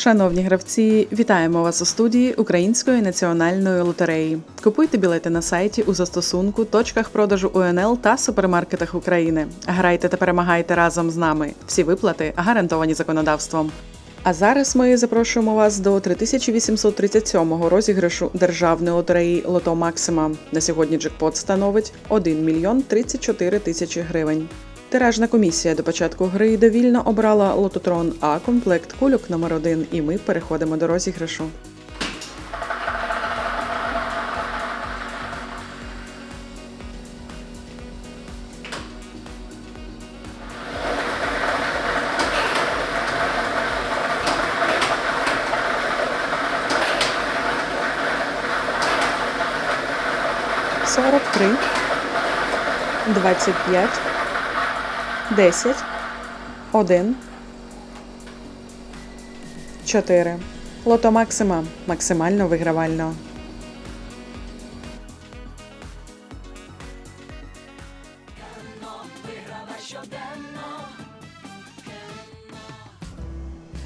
Шановні гравці, вітаємо вас у студії Української національної лотереї. Купуйте білети на сайті у застосунку, точках продажу УНЛ та супермаркетах України. Грайте та перемагайте разом з нами. Всі виплати гарантовані законодавством. А зараз ми запрошуємо вас до 3837-го розіграшу державної лотереї Лото Максима. На сьогодні джекпот становить 1 мільйон 34 тисячі гривень. Тиражна комісія до початку гри довільно обрала лототрон А комплект кульок номер 1 і ми переходимо до розіграшу. Сорок три, двадцять п'ять. 10, 1, 4. Лото Максима. Максимально вигравально.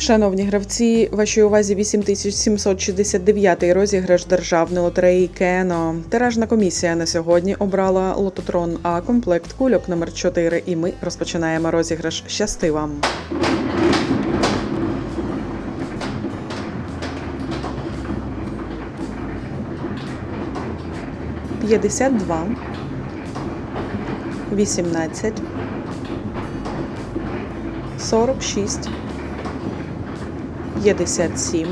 Шановні гравці, вашій увазі 8769 розіграш державної лотереї Кено. Тиражна комісія на сьогодні обрала лототрон А комплект кульок номер 4 і ми розпочинаємо розіграш. Щасти вам! П'ятдесят два, вісімнадцять, сорок шість. 57,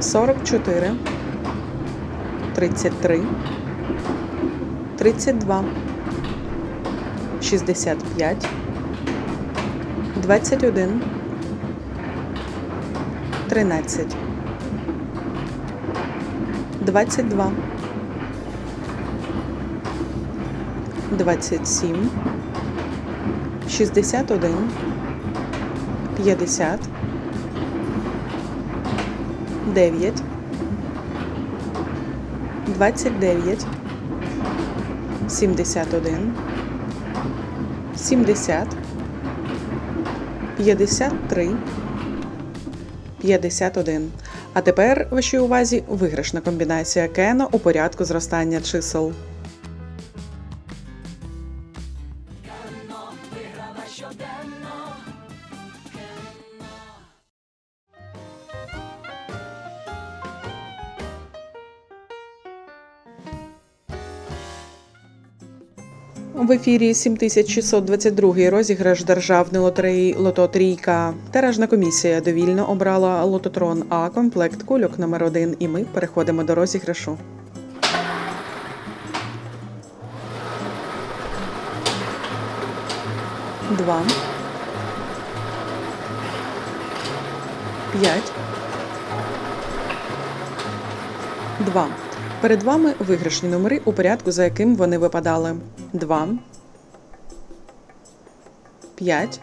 44, 33, 32, 65, 21, 13, 22, 27, 61, 50, 9, 29, 71, 70, 53, 51. А тепер вашій увазі виграшна комбінація Кено у порядку зростання чисел. В ефірі 7622 розіграш державної лотереї Лото Трійка. Тиражна комісія довільно обрала лототрон А комплект кульок номер 1 і ми переходимо до розіграшу. Два. П'ять. Два. Перед вами виграшні номери у порядку, за яким вони випадали. 2, 5,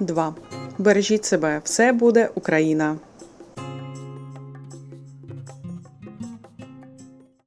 2. Бережіть себе. Все буде Україна.